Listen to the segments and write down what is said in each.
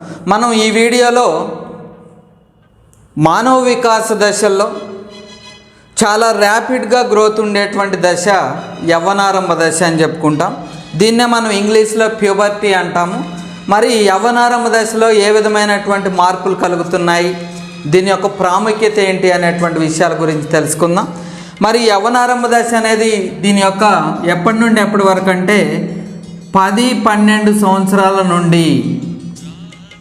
మనం ఈ వీడియోలో మానవ వికాస దశల్లో చాలా ర్యాపిడ్గా గ్రోత్ ఉండేటువంటి దశ యవ్వనారంభ దశ అని చెప్పుకుంటాం. దీన్నే మనం ఇంగ్లీష్లో ప్యూబర్టీ అంటాము. మరి ఈ యవ్వనారంభ దశలో ఏ విధమైనటువంటి మార్పులు కలుగుతున్నాయి? దీని యొక్క ప్రాముఖ్యత ఏంటి అనేటువంటి విషయాల గురించి తెలుసుకుందాం. మరి యవ్వనారంభ దశ అనేది దీని యొక్క ఎప్పటి నుండి ఎప్పటి వరకు అంటే పది పన్నెండు సంవత్సరాల నుండి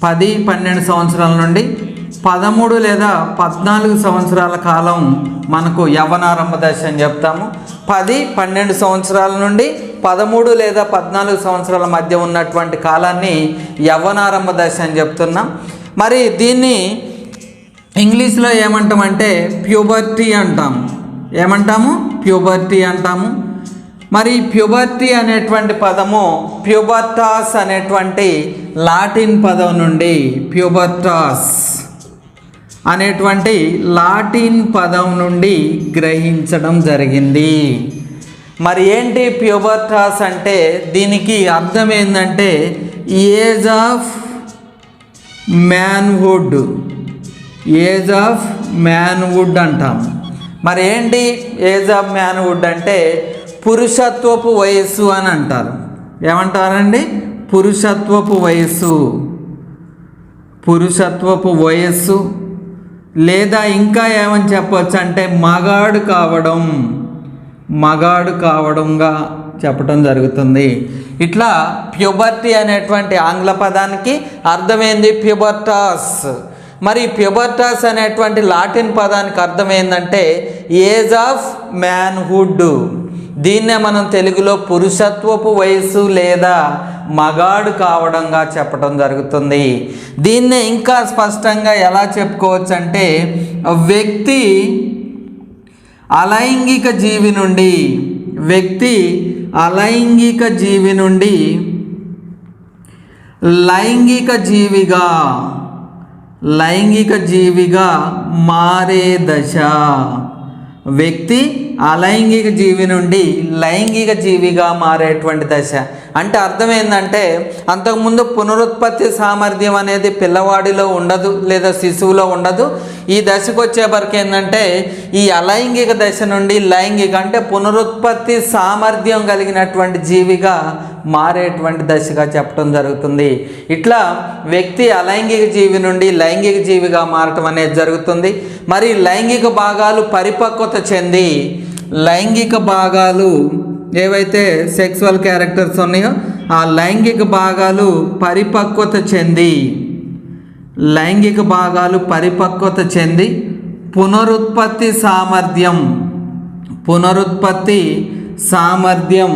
పది పన్నెండు సంవత్సరాల నుండి పదమూడు లేదా పద్నాలుగు సంవత్సరాల కాలం మనకు యవ్వనారంభ దశ అని చెప్తాము. పది పన్నెండు సంవత్సరాల నుండి పదమూడు లేదా పద్నాలుగు సంవత్సరాల మధ్య ఉన్నటువంటి కాలాన్ని యవ్వనారంభ దశ అని చెప్తున్నాం. మరి దీన్ని ఇంగ్లీష్లో ఏమంటామంటే ప్యూబర్టీ అంటాము. ఏమంటాము? ప్యూబర్టీ అంటాము. మరి ప్యూబర్టీ అనేటువంటి పదము ప్యూబర్టాస్ అనేటువంటి లాటిన్ పదం నుండి ప్యూబర్టాస్ అనేటువంటి లాటిన్ పదం నుండి గ్రహించడం జరిగింది. మరి ఏంటి ప్యూబర్టాస్ అంటే? దీనికి అర్థం ఏంటంటే age of manhood age of manhood అంటాం. మరి ఏంటి ఏజ్ ఆఫ్ మ్యాన్వుడ్ అంటే పురుషత్వపు వయస్సు అని అంటారు. ఏమంటారండి? పురుషత్వపు వయస్సు. పురుషత్వపు వయస్సు. లేదా ఇంకా ఏమని చెప్పచ్చు అంటే మగాడు కావడం మగాడు కావడంగా చెప్పడం జరుగుతుంది. ఇట్లా ప్యూబర్టీ అనేటువంటి ఆంగ్ల పదానికి అర్థమైంది ప్యూబర్టాస్. మరి ప్యూబర్టాస్ అనేటువంటి లాటిన్ పదానికి అర్థమైందంటే ఏజ్ ఆఫ్ మ్యాన్హుడ్. దీన్నే మనం తెలుగులో పురుషత్వపు వయస్సు లేదా మగాడు కావడంగా చెప్పడం జరుగుతుంది. దీన్నే ఇంకా స్పష్టంగా ఎలా చెప్పుకోవచ్చు అంటే వ్యక్తి అలైంగిక జీవి నుండి వ్యక్తి అలైంగిక జీవి నుండి లైంగిక జీవిగా లైంగిక జీవిగా మారే దశ. వ్యక్తి అలైంగిక జీవి నుండి లైంగిక జీవిగా మారేటువంటి దశ. అంటే అర్థం ఏంటంటే అంతకుముందు పునరుత్పత్తి సామర్థ్యం అనేది పిల్లవాడిలో ఉండదు లేదా శిశువులో ఉండదు. ఈ దశకు వచ్చేవరకు ఏంటంటే ఈ అలైంగిక దశ నుండి లైంగిక అంటే పునరుత్పత్తి సామర్థ్యం కలిగినటువంటి జీవిగా మారేటువంటి దశగా చెప్పడం జరుగుతుంది. ఇట్లా వ్యక్తి అలైంగిక జీవి నుండి లైంగిక జీవిగా మారటం అనేది జరుగుతుంది. మరి లైంగిక భాగాలు పరిపక్వత చెంది లైంగిక భాగాలు ఏవైతే సెక్సువల్ క్యారెక్టర్స్ ఉన్నాయో ఆ లైంగిక భాగాలు పరిపక్వత చెంది లైంగిక భాగాలు పరిపక్వత చెంది పునరుత్పత్తి సామర్థ్యం పునరుత్పత్తి సామర్థ్యం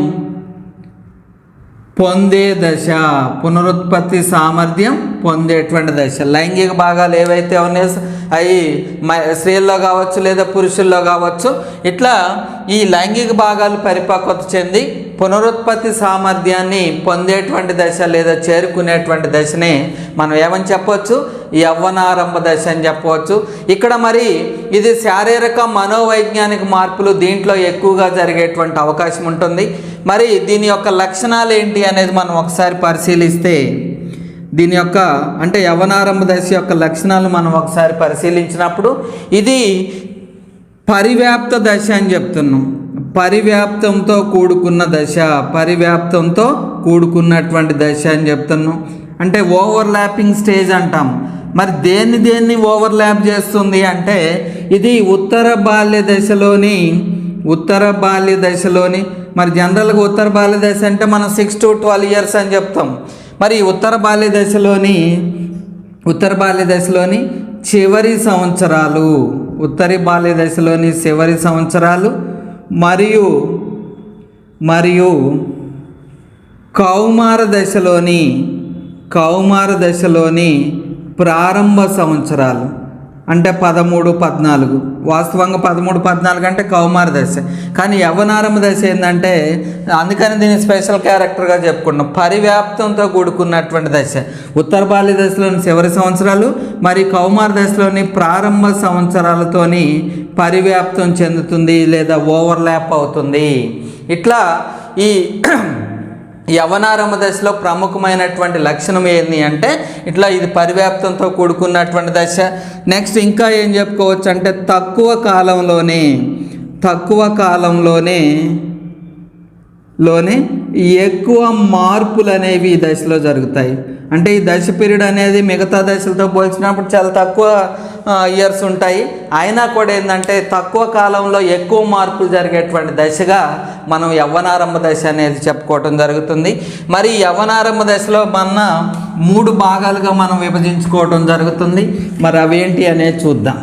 పొందే దశ పునరుత్పత్తి సామర్థ్యం పొందేటువంటి దశ. లైంగిక భాగాలు ఏవైతే ఉన్నాయో అవి స్త్రీల్లో కావచ్చు లేదా పురుషుల్లో కావచ్చు ఇట్లా ఈ లైంగిక భాగాలు పరిపక్వత చెంది పునరుత్పత్తి సామర్థ్యాన్ని పొందేటువంటి దశ లేదా చేరుకునేటువంటి దశనే మనం ఏమని చెప్పవచ్చు యవ్వనారంభ దశ అని చెప్పవచ్చు. ఇక్కడ మరి ఇది శారీరక మనోవైజ్ఞానిక మార్పులు దీంట్లో ఎక్కువగా జరిగేటువంటి అవకాశం ఉంటుంది. మరి దీని యొక్క లక్షణాలు ఏంటి అనేది మనం ఒకసారి పరిశీలిస్తే దీని యొక్క అంటే యవనారంభ దశ యొక్క లక్షణాలు మనం ఒకసారి పరిశీలించినప్పుడు ఇది పరివ్యాప్త దశ అని చెప్తున్నాం. పరివ్యాప్తంతో కూడుకున్న దశ పరివ్యాప్తంతో కూడుకున్నటువంటి దశ అని చెప్తున్నాం. అంటే ఓవర్ ల్యాపింగ్ స్టేజ్ అంటాం. మరి దేన్ని దేన్ని ఓవర్ ల్యాప్ చేస్తుంది అంటే ఇది ఉత్తర బాల్య దశలోని ఉత్తర బాల్య దశలోని మరి జనరల్గా ఉత్తర బాల్య దశ అంటే మనం సిక్స్ టు ట్వెల్వ్ ఇయర్స్ అని చెప్తాం. మరి ఉత్తర బాల్య దశలోని ఉత్తర బాల్య దశలోని చివరి సంవత్సరాలు ఉత్తరి బాల్య దశలోని చివరి సంవత్సరాలు మరియు మరియు కౌమార దశలోని కౌమార దశలోని ప్రారంభ సంవత్సరాలు. అంటే పదమూడు పద్నాలుగు. వాస్తవంగా పదమూడు పద్నాలుగు అంటే కౌమార దశ. కానీ యవ్వనారంభ దశ ఏంటంటే అందుకని దీన్ని స్పెషల్ క్యారెక్టర్గా చెప్పుకున్నాం పరివ్యాప్తంతో కూడుకున్నటువంటి దశ. ఉత్తర బాల్య దశలోని చివరి సంవత్సరాలు మరి కౌమార దశలోని ప్రారంభ సంవత్సరాలతోని పరివ్యాప్తం చెందుతుంది లేదా ఓవర్లాప్ అవుతుంది. ఇట్లా ఈ యవనారంభ దశలో ప్రముఖమైనటువంటి లక్షణం ఏంది అంటే ఇట్లా ఇది పరివ్యాప్తంతో కూడుకున్నటువంటి దశ. నెక్స్ట్ ఇంకా ఏం చెప్పుకోవచ్చు అంటే తక్కువ కాలంలోనే తక్కువ కాలంలోనే లోనే ఎక్కువ మార్పులు అనేవి ఈ దశలో జరుగుతాయి. అంటే ఈ దశ పీరియడ్ అనేది మిగతా దశలతో పోల్చినప్పుడు చాలా తక్కువ ఇయర్స్ ఉంటాయి. అయినా కూడా ఏంటంటే తక్కువ కాలంలో ఎక్కువ మార్పులు జరిగేటువంటి దశగా మనం యవ్వనారంభ దశ అనేది చెప్పుకోవటం జరుగుతుంది. మరి యవ్వనారంభ దశలో మన మూడు భాగాలుగా మనం విభజించుకోవటం జరుగుతుంది. మరి అవేంటి అనేది చూద్దాం.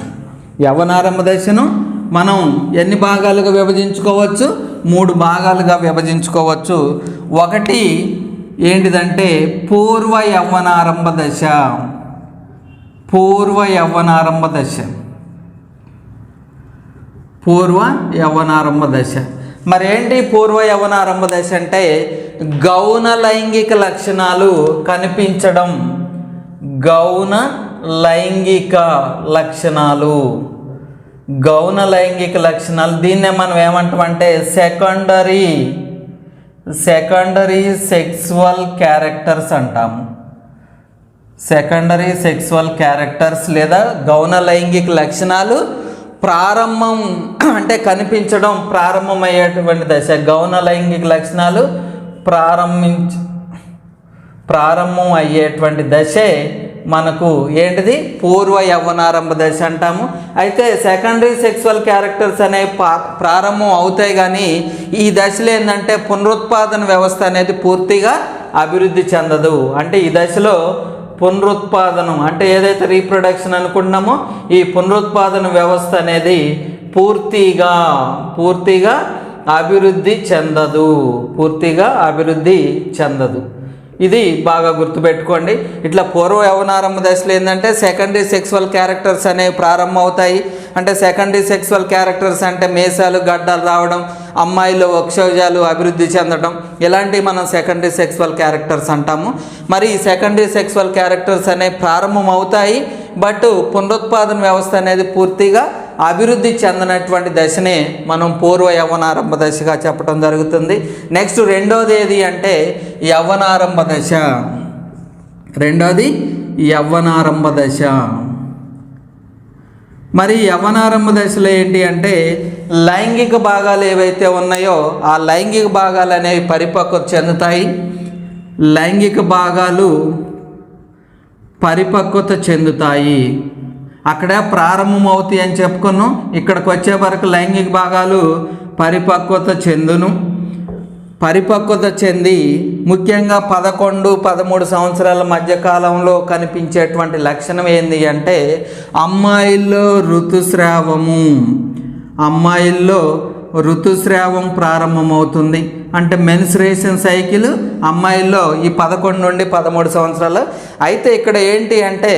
యవ్వనారంభ దశను మనం ఎన్ని భాగాలుగా విభజించుకోవచ్చు? మూడు భాగాలుగా విభజించుకోవచ్చు. ఒకటి ఏంటిదంటే పూర్వ యవ్వనారంభ దశ. పూర్వ యవ్వనారంభ దశ. పూర్వ యవ్వనారంభ దశ. మరి ఏంటి పూర్వ యవ్వనారంభ దశ అంటే గౌణ లైంగిక లక్షణాలు కనిపించడం. గౌణ లైంగిక లక్షణాలు. గౌణ లైంగిక లక్షణాలు. దీన్నే మనం ఏమంటామంటే సెకండరీ సెకండరీ సెక్సువల్ క్యారెక్టర్స్ అంటాము సెకండరీ సెక్సువల్ క్యారెక్టర్స్ లేదా గౌణ లైంగిక లక్షణాలు ప్రారంభం అంటే కనిపించడం ప్రారంభమయ్యేటువంటి దశ. గౌణ లైంగిక లక్షణాలు ప్రారంభించ ప్రారంభం అయ్యేటువంటి దశే మనకు ఏంటిది? పూర్వ యవ్వనారంభ దశ అంటాము. అయితే సెకండరీ సెక్సువల్ క్యారెక్టర్స్ అనేవి ప్రారంభం అవుతాయి కానీ ఈ దశలో ఏంటంటే పునరుత్పాదన వ్యవస్థ అనేది పూర్తిగా అభివృద్ధి చెందదు. అంటే ఈ దశలో పునరుత్పాదనం అంటే ఏదైతే రీప్రొడక్షన్ అనుకుంటున్నామో ఈ పునరుత్పాదన వ్యవస్థ అనేది పూర్తిగా పూర్తిగా అభివృద్ధి చెందదు. పూర్తిగా అభివృద్ధి చెందదు. ఇది బాగా గుర్తుపెట్టుకోండి. ఇట్లా పూర్వ యవనారంభ దశలో ఏంటంటే సెకండరీ సెక్సువల్ క్యారెక్టర్స్ అనేవి ప్రారంభం అవుతాయి అంటే సెకండరీ సెక్సువల్ క్యారెక్టర్స్ అంటే మేసాలు గడ్డలు రావడం అమ్మాయిలో వక్షోజాలు అభివృద్ధి చెందడం ఇలాంటివి మనం సెకండరీ సెక్సువల్ క్యారెక్టర్స్ అంటాము. మరి ఈ సెకండరీ సెక్సువల్ క్యారెక్టర్స్ అనేవి ప్రారంభం అవుతాయి బట్ పునరుత్పాదన వ్యవస్థ అనేది పూర్తిగా అభివృద్ధి చెందినటువంటి దశనే మనం పూర్వ యవ్వనారంభ దశగా చెప్పడం జరుగుతుంది. నెక్స్ట్ రెండోది ఏది అంటే యవ్వనారంభ దశ. రెండోది యవ్వనారంభ దశ. మరి యవ్వనారంభ దశలో ఏంటి అంటే లైంగిక భాగాలు ఏవైతే ఉన్నాయో ఆ లైంగిక భాగాలు అనేవి పరిపక్వత చెందుతాయి. లైంగిక భాగాలు పరిపక్వత చెందుతాయి. అక్కడ ప్రారంభమవుతాయి అని చెప్పుకున్నాం. ఇక్కడికి వచ్చే వరకు లైంగిక భాగాలు పరిపక్వత చెందును. పరిపక్వత చెంది ముఖ్యంగా పదకొండు పదమూడు సంవత్సరాల మధ్య కాలంలో కనిపించేటువంటి లక్షణం ఏంది అంటే అమ్మాయిల్లో ఋతుస్రావము. అమ్మాయిల్లో ఋతుస్రావం ప్రారంభమవుతుంది. అంటే మెన్స్ట్రేషన్ సైకిల్ అమ్మాయిల్లో ఈ పదకొండు నుండి పదమూడు సంవత్సరాలు. అయితే ఇక్కడ ఏంటి అంటే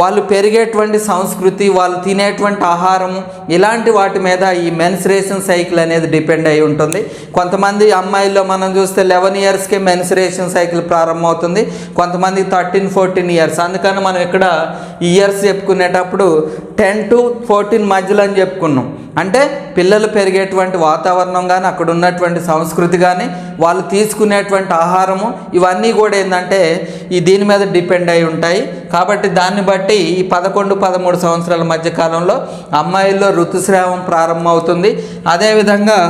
వాళ్ళు పెరిగేటువంటి సంస్కృతి వాళ్ళు తినేటువంటి ఆహారం ఇలాంటి వాటి మీద ఈ మెన్స్ట్రేషన్ సైకిల్ అనేది డిపెండ్ అయి ఉంటుంది. కొంతమంది అమ్మాయిల్లో మనం చూస్తే లెవెన్ ఇయర్స్కే మెన్స్ట్రేషన్ సైకిల్ ప్రారంభమవుతుంది. కొంతమంది థర్టీన్ ఫోర్టీన్ ఇయర్స్ అందుకని మనం ఇక్కడ ఇయర్స్ చెప్పుకునేటప్పుడు టెన్ టు ఫోర్టీన్ మధ్యలో అని చెప్పుకున్నాం. అంటే పిల్లలు పెరిగేటువంటి వాతావరణం కానీ అక్కడ ఉన్నటువంటి సంస్కృతి కానీ వాళ్ళు తీసుకునేటువంటి ఆహారము ఇవన్నీ కూడా ఏంటంటే ఈ దీని మీద డిపెండ్ అయి ఉంటాయి. కాబట్టి దాన్ని బట్టి ఈ పదకొండు పదమూడు సంవత్సరాల మధ్య కాలంలో అమ్మాయిల్లో ఋతుస్రావం ప్రారంభమవుతుంది. అదేవిధంగా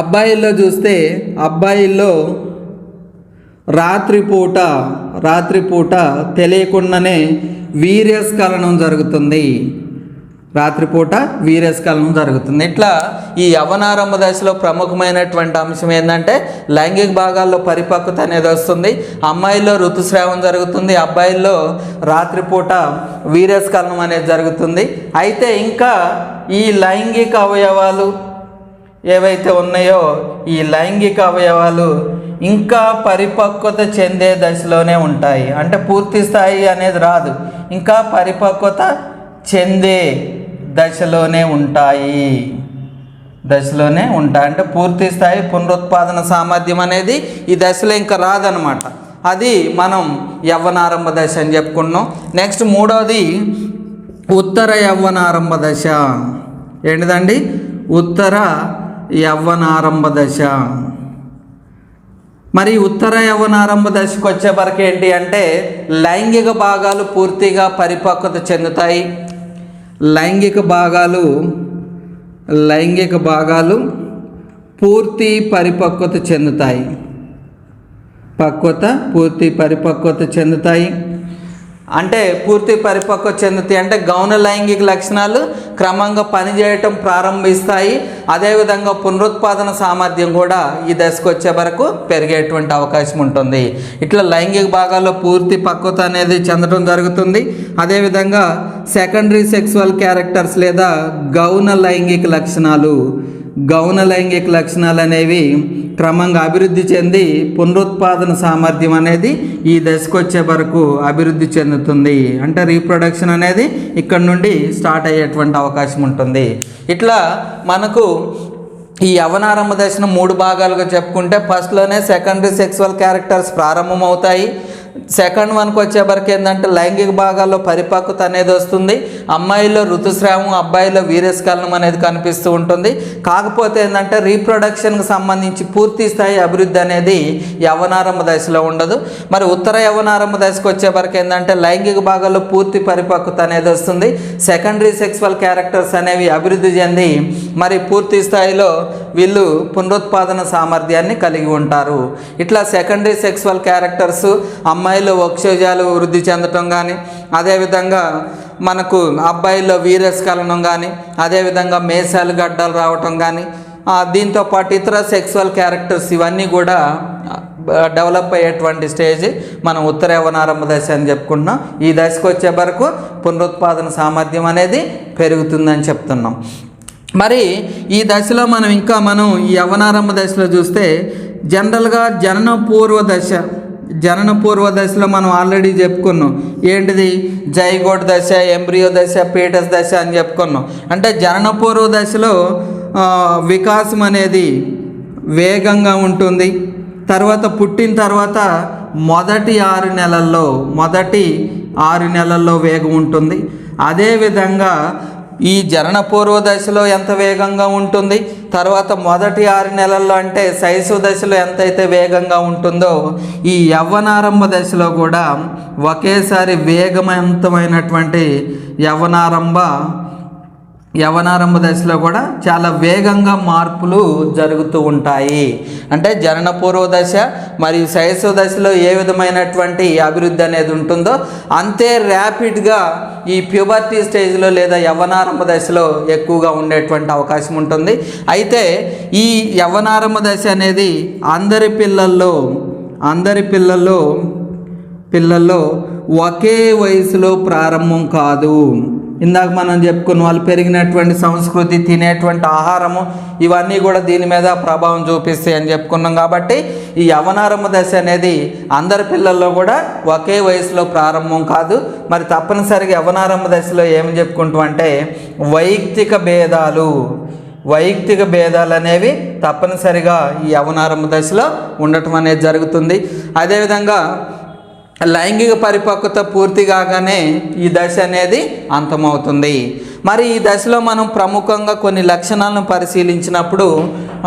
అబ్బాయిల్లో చూస్తే అబ్బాయిల్లో రాత్రిపూట రాత్రిపూట తెలియకుండానే వీర్యస్ఖలనం జరుగుతుంది. రాత్రిపూట వీర్యస్ఖలనం జరుగుతుంది. ఇట్లా ఈ యవనారంభ దశలో ప్రముఖమైనటువంటి అంశం ఏంటంటే లైంగిక భాగాల్లో పరిపక్వత అనేది వస్తుంది. అమ్మాయిల్లో ఋతుస్రావం జరుగుతుంది. అబ్బాయిల్లో రాత్రిపూట వీర్యస్ఖలనం అనేది జరుగుతుంది. అయితే ఇంకా ఈ లైంగిక అవయవాలు ఏవైతే ఉన్నాయో ఈ లైంగిక అవయవాలు ఇంకా పరిపక్వత చెందే దశలోనే ఉంటాయి. అంటే పూర్తి స్థాయి అనేది రాదు. ఇంకా పరిపక్వత చెందే దశలోనే ఉంటాయి. దశలోనే ఉంటాయి. అంటే పూర్తి స్థాయి పునరుత్పాదన సామర్థ్యం అనేది ఈ దశలో ఇంకా రాదనమాట అది మనం యవ్వనారంభ దశ అని చెప్పుకున్నాం. నెక్స్ట్ మూడవది ఉత్తర యవ్వనారంభ దశ. ఏంటిదండి? ఉత్తర యవ్వనారంభ దశ. మరి ఉత్తర యవ్వనారంభ దశకు వచ్చేవరకు ఏంటి అంటే లైంగిక భాగాలు పూర్తిగా పరిపక్వత చెందుతాయి. లైంగిక భాగాలు లైంగిక భాగాలు పూర్తి పరిపక్వత చెందుతాయి. పక్వత పూర్తి పరిపక్వత చెందుతాయి. అంటే పూర్తి పరిపక్వత చెందుతాయి. అంటే గౌణ లైంగిక లక్షణాలు క్రమంగా పనిచేయటం ప్రారంభిస్తాయి. అదేవిధంగా పునరుత్పాదన సామర్థ్యం కూడా ఈ దశకు వచ్చే వరకు పెరిగేటువంటి అవకాశం ఉంటుంది. ఇట్లా లైంగిక భాగాల్లో పూర్తి పక్వత అనేది చెందడం జరుగుతుంది. అదేవిధంగా సెకండరీ సెక్సువల్ క్యారెక్టర్స్ లేదా గౌణ లైంగిక లక్షణాలు గౌణ లైంగిక లక్షణాలు అనేవి క్రమంగా అభివృద్ధి చెంది పునరుత్పాదన సామర్థ్యం అనేది ఈ దశకు వచ్చే వరకు అభివృద్ధి చెందుతుంది. అంటే రీప్రొడక్షన్ అనేది ఇక్కడ నుండి స్టార్ట్ అయ్యేటువంటి అవకాశం ఉంటుంది. ఇట్లా మనకు ఈ యవనారంభ దశను మూడు భాగాలుగా చెప్పుకుంటే ఫస్ట్లోనే సెకండరీ సెక్సువల్ క్యారెక్టర్స్ ప్రారంభమవుతాయి. సెకండ్ వన్కి వచ్చేవరకు ఏంటంటే లైంగిక భాగాల్లో పరిపక్వత అనేది వస్తుంది. అమ్మాయిలో ఋతుస్రావం అబ్బాయిలో వీరస్కలనం అనేది కనిపిస్తూ ఉంటుంది. కాకపోతే ఏంటంటే రీప్రొడక్షన్కి సంబంధించి పూర్తి స్థాయి అభివృద్ధి అనేది యవనారంభ దశలో ఉండదు. మరి ఉత్తర యవనారంభ దశకు వచ్చేవరకు ఏంటంటే లైంగిక భాగాల్లో పూర్తి పరిపక్వత అనేది వస్తుంది. సెకండరీ సెక్సువల్ క్యారెక్టర్స్ అనేవి అభివృద్ధి చెంది మరి పూర్తి స్థాయిలో వీళ్ళు పునరుత్పాదన సామర్థ్యాన్ని కలిగి ఉంటారు. ఇట్లా సెకండరీ సెక్సువల్ క్యారెక్టర్స్ అమ్మాయి అమ్మాయిల్లో వక్షజాలు వృద్ధి చెందటం కానీ అదేవిధంగా మనకు అబ్బాయిల్లో వీరస్ఖలనం కానీ అదేవిధంగా మేసాలు గడ్డలు రావటం కానీ దీంతోపాటు దీంతో పాటు ఇతర సెక్సువల్ క్యారెక్టర్స్ ఇవన్నీ కూడా డెవలప్ అయ్యేటువంటి స్టేజ్ మనం ఉత్తర యవనారంభ దశ అని చెప్పుకుంటున్నాం. ఈ దశకు వచ్చే వరకు పునరుత్పాదన సామర్థ్యం అనేది పెరుగుతుందని చెప్తున్నాం. మరి ఈ దశలో మనం ఇంకా మనం ఈ యవనారంభ దశలో చూస్తే జనరల్గా జనన పూర్వ దశ జనన పూర్వ దశలో మనం ఆల్రెడీ చెప్పుకున్నాం. ఏంటిది? జైగోట్ దశ ఎంబ్రియో దశ పీటస్ దశ అని చెప్పుకున్నాం. అంటే జనన పూర్వ దశలో వికాసం అనేది వేగంగా ఉంటుంది. తర్వాత పుట్టిన తర్వాత మొదటి ఆరు నెలల్లో మొదటి ఆరు నెలల్లో వేగం ఉంటుంది. అదేవిధంగా ఈ జనన పూర్వ దశలో ఎంత వేగంగా ఉంటుంది? తర్వాత మొదటి ఆరు నెలల్లో అంటే శైశవ దశలో ఎంతైతే వేగంగా ఉంటుందో ఈ యవ్వనారంభ దశలో కూడా ఒకేసారి వేగవంతమైనటువంటి యవ్వనారంభ యవనారంభ దశలో కూడా చాలా వేగంగా మార్పులు జరుగుతూ ఉంటాయి. అంటే జనన పూర్వ దశ మరియు శైశవ దశలో ఏ విధమైనటువంటి అభివృద్ధి అనేది ఉంటుందో అంతే ర్యాపిడ్గా ఈ ప్యూబర్టీ స్టేజ్లో లేదా యవనారంభ దశలో ఎక్కువగా ఉండేటువంటి అవకాశం ఉంటుంది. అయితే ఈ యవనారంభ దశ అనేది అందరి పిల్లల్లో అందరి పిల్లల్లో పిల్లల్లో ఒకే వయసులో ప్రారంభం కాదు. ఇందాక మనం చెప్పుకున్న వాళ్ళు పెరిగినటువంటి సంస్కృతి తినేటువంటి ఆహారము ఇవన్నీ కూడా దీని మీద ప్రభావం చూపిస్తాయి అని చెప్పుకున్నాం కాబట్టి ఈ యవనారంభ దశ అనేది అందరి పిల్లల్లో కూడా ఒకే వయసులో ప్రారంభం కాదు. మరి తప్పనిసరిగా యవనారంభ దశలో ఏమి చెప్పుకుంటాం అంటే వైయక్తిక భేదాలు. వైయక్తిక భేదాలు అనేవి తప్పనిసరిగా ఈ యవనారంభ దశలో ఉండటం అనేది జరుగుతుంది. అదేవిధంగా లైంగిక పరిపక్వత పూర్తి కాగానే ఈ దశ అనేది అంతమవుతుంది. మరి ఈ దశలో మనం ప్రముఖంగా కొన్ని లక్షణాలను పరిశీలించినప్పుడు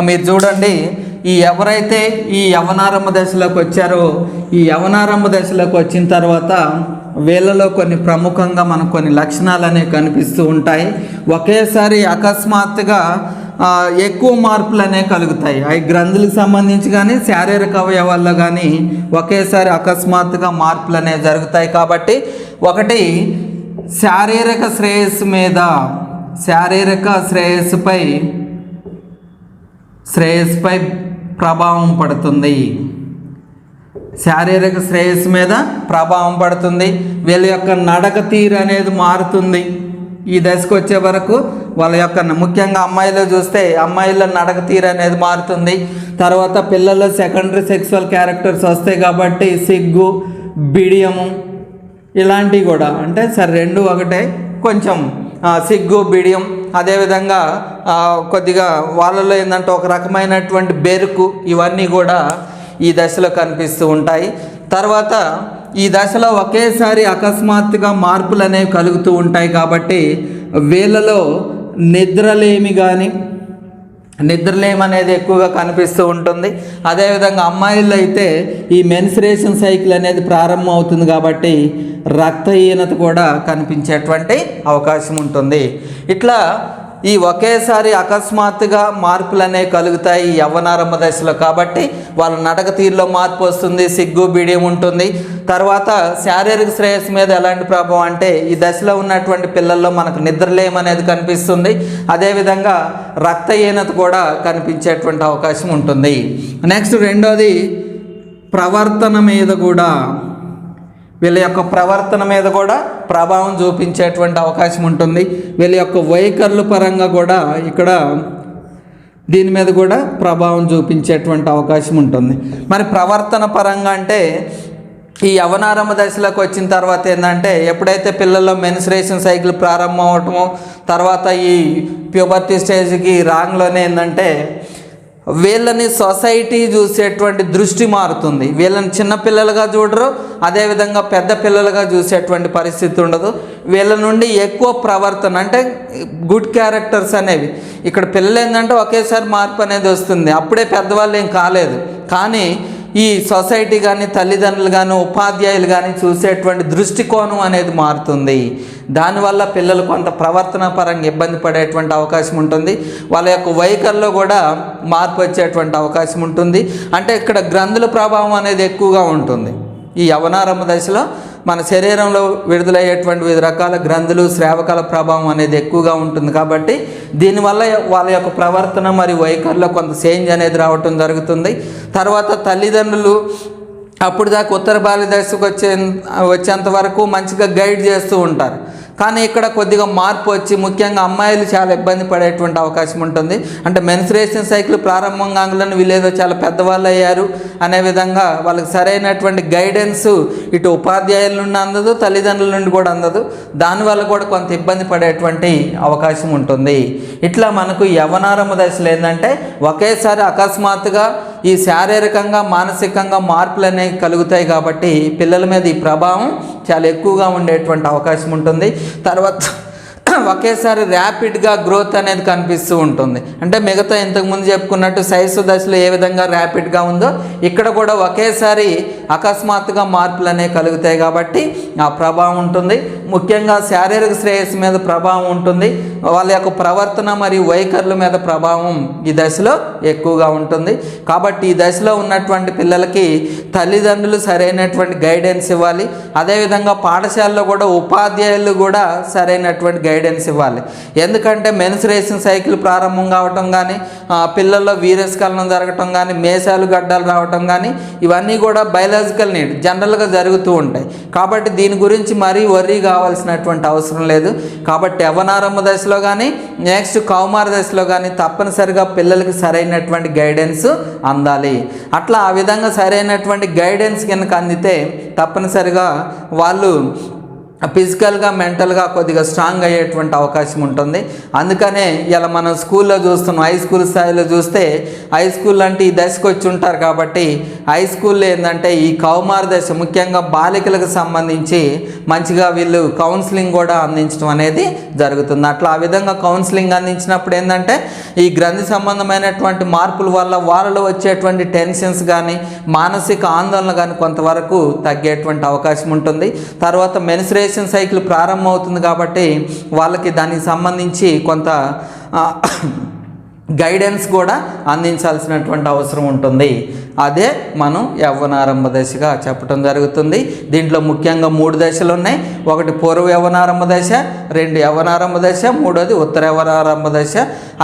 మీరు చూడండి ఈ ఎవరైతే ఈ యవనారంభ దశలోకి వచ్చారో ఈ యవనారంభ దశలోకి వచ్చిన తర్వాత వీళ్ళలో కొన్ని ప్రముఖంగా మనకు కొన్ని లక్షణాలు అనేవి కనిపిస్తూ ఉంటాయి. ఒకేసారి అకస్మాత్తుగా ఎక్కువ మార్పులు కలుగుతాయి. అవి గ్రంథులకు సంబంధించి కానీ శారీరక అవయవాల్లో కానీ ఒకేసారి అకస్మాత్తుగా మార్పులు అనేవి జరుగుతాయి కాబట్టి ఒకటి శారీరక శ్రేయస్సు మీద శారీరక శ్రేయస్సుపై శ్రేయస్సుపై ప్రభావం పడుతుంది. శారీరక శ్రేయస్సు మీద ప్రభావం పడుతుంది. వీళ్ళ యొక్క నడక తీరు అనేది మారుతుంది. ఈ దశకు వచ్చే వరకు వాళ్ళ యొక్క ముఖ్యంగా అమ్మాయిలో చూస్తే అమ్మాయిల నడక తీరు అనేది మారుతుంది. తర్వాత పిల్లల్లో సెకండరీ సెక్సువల్ క్యారెక్టర్స్ వస్తాయి కాబట్టి సిగ్గు బిడియము ఇలాంటివి కూడా. అంటే సరే రెండు ఒకటే. కొంచెం సిగ్గు బిడియం. అదేవిధంగా కొద్దిగా వాళ్ళలో ఏంటంటే ఒక రకమైనటువంటి బెరుకు ఇవన్నీ కూడా ఈ దశలో కనిపిస్తూ ఉంటాయి. తర్వాత ఈ దశలో ఒకేసారి అకస్మాత్తుగా మార్పులు అనేవి కలుగుతూ ఉంటాయి కాబట్టి వీళ్ళలో నిద్రలేమి కానీ నిద్రలేమి అనేది ఎక్కువగా కనిపిస్తూ ఉంటుంది. అదేవిధంగా అమ్మాయిల్లో అయితే ఈ మెన్సురేషన్ సైకిల్ అనేది ప్రారంభం అవుతుంది కాబట్టి రక్తహీనత కూడా కనిపించేటువంటి అవకాశం ఉంటుంది. ఇట్లా ఈ ఒకేసారి అకస్మాత్తుగా మార్పులు అనేవి కలుగుతాయి యవ్వనారంభ దశలో కాబట్టి వాళ్ళ నడక తీరులో మార్పు వస్తుంది సిగ్గు బిడియం ఉంటుంది. తర్వాత శారీరక శ్రేయస్సు మీద ఎలాంటి ప్రభావం అంటే ఈ దశలో ఉన్నటువంటి పిల్లల్లో మనకు నిద్రలేం అనేది కనిపిస్తుంది. అదేవిధంగా రక్తహీనత కూడా కనిపించేటువంటి అవకాశం ఉంటుంది. నెక్స్ట్ రెండోది ప్రవర్తన మీద కూడా వీళ్ళ యొక్క ప్రవర్తన మీద కూడా ప్రభావం చూపించేటువంటి అవకాశం ఉంటుంది. వీళ్ళ యొక్క వైఖరుల పరంగా కూడా ఇక్కడ దీని మీద కూడా ప్రభావం చూపించేటువంటి అవకాశం ఉంటుంది. మరి ప్రవర్తన పరంగా అంటే ఈ యవనారంభ దశలోకి వచ్చిన తర్వాత ఏంటంటే ఎప్పుడైతే పిల్లల్లో మెన్సరేషన్ సైకిల్ ప్రారంభం అవటమో తర్వాత ఈ ప్యూబర్టీ స్టేజ్కి రాంగ్లోనే ఏంటంటే వీళ్ళని సొసైటీ చూసేటువంటి దృష్టి మారుతుంది. వీళ్ళని చిన్నపిల్లలుగా చూడరు అదేవిధంగా పెద్ద పిల్లలుగా చూసేటువంటి పరిస్థితి ఉండదు. వీళ్ళ నుండి ఎక్కువ ప్రవర్తన అంటే గుడ్ క్యారెక్టర్స్ అనేవి. ఇక్కడ పిల్లలు ఏంటంటే ఒకేసారి మార్పు అనేది వస్తుంది. అప్పుడే పెద్దవాళ్ళు ఏం కాలేదు. కానీ ఈ సొసైటీ కానీ తల్లిదండ్రులు కానీ ఉపాధ్యాయులు కానీ చూసేటువంటి దృష్టికోణం అనేది మారుతుంది. దానివల్ల పిల్లలు కొంత ప్రవర్తన పరంగా ఇబ్బంది పడేటువంటి అవకాశం ఉంటుంది. వాళ్ళ యొక్క వైఖరిలో కూడా మార్పు వచ్చేటువంటి అవకాశం ఉంటుంది. అంటే ఇక్కడ గ్రంథుల ప్రభావం అనేది ఎక్కువగా ఉంటుంది. ఈ యవనారంభ దశలో మన శరీరంలో విడుదలయ్యేటువంటి వివిధ రకాల గ్రంథులు శ్రావకాల ప్రభావం అనేది ఎక్కువగా ఉంటుంది. కాబట్టి దీనివల్ల వాళ్ళ యొక్క ప్రవర్తన మరియు వైఖరిలో కొంత చేంజ్ అనేది రావటం జరుగుతుంది. తర్వాత తల్లిదండ్రులు అప్పుడు దాకా ఉత్తర బాల్య వచ్చే వచ్చేంత వరకు మంచిగా గైడ్ చేస్తూ ఉంటారు. కానీ ఇక్కడ కొద్దిగా మార్పు వచ్చి ముఖ్యంగా అమ్మాయిలు చాలా ఇబ్బంది పడేటువంటి అవకాశం ఉంటుంది. అంటే మెన్సురేషన్ సైకిల్ ప్రారంభంగానే వీళ్ళేదో చాలా పెద్దవాళ్ళు అయ్యారు అనే విధంగా వాళ్ళకి సరైనటువంటి గైడెన్స్ ఇటు ఉపాధ్యాయుల నుండి అందదు తల్లిదండ్రుల నుండి కూడా అందదు. దానివల్ల కూడా కొంత ఇబ్బంది పడేటువంటి అవకాశం ఉంటుంది. ఇట్లా మనకు యవనారంభ దశలు ఏంటంటే ఒకేసారి అకస్మాత్తుగా ఈ శారీరకంగా మానసికంగా మార్పులు అనేవి కలుగుతాయి కాబట్టి పిల్లల మీద ఈ ప్రభావం చాలా ఎక్కువగా ఉండేటువంటి అవకాశం ఉంటుంది. తర్వాత ఒకేసారి ర్యాపిడ్గా గ్రోత్ అనేది కనిపిస్తూ ఉంటుంది. అంటే మిగతా ఇంతకుముందు చెప్పుకున్నట్టు శైశవ దశలో ఏ విధంగా ర్యాపిడ్గా ఉందో ఇక్కడ కూడా ఒకేసారి అకస్మాత్తుగా మార్పులు అనేవి కలుగుతాయి కాబట్టి ఆ ప్రభావం ఉంటుంది. ముఖ్యంగా శారీరక శ్రేయస్సు మీద ప్రభావం ఉంటుంది. వాళ్ళ యొక్క ప్రవర్తన మరియు వైఖరుల మీద ప్రభావం ఈ దశలో ఎక్కువగా ఉంటుంది. కాబట్టి ఈ దశలో ఉన్నటువంటి పిల్లలకి తల్లిదండ్రులు సరైనటువంటి గైడెన్స్ ఇవ్వాలి. అదేవిధంగా పాఠశాలలో కూడా ఉపాధ్యాయులు కూడా సరైనటువంటి గైడెన్స్ గైడెన్స్ ఇవ్వాలి. ఎందుకంటే మెన్సురేషన్ సైకిల్ ప్రారంభం కావటం కానీ పిల్లల్లో వీరస్కలనం జరగటం కానీ మేసాలు గడ్డలు రావటం కానీ ఇవన్నీ కూడా బయలాజికల్ నీడ్ జనరల్గా జరుగుతూ ఉంటాయి. కాబట్టి దీని గురించి మరీ వర్రీ కావాల్సినటువంటి అవసరం లేదు. కాబట్టి యవనారంభ దశలో కానీ నెక్స్ట్ కౌమార దశలో కానీ తప్పనిసరిగా పిల్లలకి సరైనటువంటి గైడెన్స్ అందాలి. అట్లా ఆ విధంగా సరైనటువంటి గైడెన్స్ కనుక అందితే తప్పనిసరిగా వాళ్ళు ఫిజికల్గా మెంటల్గా కొద్దిగా స్ట్రాంగ్ అయ్యేటువంటి అవకాశం ఉంటుంది. అందుకనే ఇలా మనం స్కూల్లో చూస్తున్నాం. హై స్కూల్ స్థాయిలో చూస్తే హై స్కూల్ అంటే ఈ దశకు వచ్చి ఉంటారు కాబట్టి హై స్కూల్లో ఏంటంటే ఈ కౌమార దశ ముఖ్యంగా బాలికలకు సంబంధించి మంచిగా వీళ్ళు కౌన్సిలింగ్ కూడా అందించడం అనేది జరుగుతుంది. అట్లా ఆ విధంగా కౌన్సిలింగ్ అందించినప్పుడు ఏంటంటే ఈ గ్రంథి సంబంధమైనటువంటి మార్పుల వల్ల వాళ్ళలో వచ్చేటువంటి టెన్షన్స్ కానీ మానసిక ఆందోళన కానీ కొంతవరకు తగ్గేటువంటి అవకాశం ఉంటుంది. తర్వాత మెన్సురేషన్ సైకిల్ ప్రారంభమవుతుంది కాబట్టి వాళ్ళకి దానికి సంబంధించి కొంత గైడెన్స్ కూడా అందించాల్సినటువంటి అవసరం ఉంటుంది. అదే మనం యవ్వనారంభ దశగా చెప్పడం జరుగుతుంది. దీంట్లో ముఖ్యంగా మూడు దశలు ఉన్నాయి. ఒకటి పూర్వ యవ్వనారంభ దశ రెండు యవ్వనారంభ దశ మూడోది ఉత్తర యవ్వనారంభ దశ.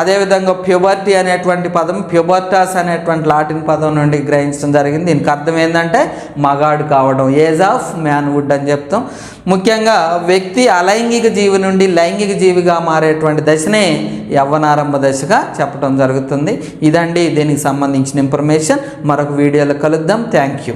అదేవిధంగా ప్యూబర్టీ అనేటువంటి పదం ప్యూబర్టాస్ అనేటువంటి లాటిన్ పదం నుండి గ్రహించడం జరిగింది. దీనికి అర్థం ఏంటంటే మగాడు కావడం ఏజ్ ఆఫ్ మ్యాన్వుడ్ అని చెప్తాం. ముఖ్యంగా వ్యక్తి అలైంగిక జీవి నుండి లైంగిక జీవిగా మారేటువంటి దశనే యవ్వనారంభ దశగా చెప్పడం జరుగుతుంది. ఇదండి దీనికి సంబంధించిన ఇన్ఫర్మేషన్. మరొక వీడియోలో కలుద్దాం. Thank you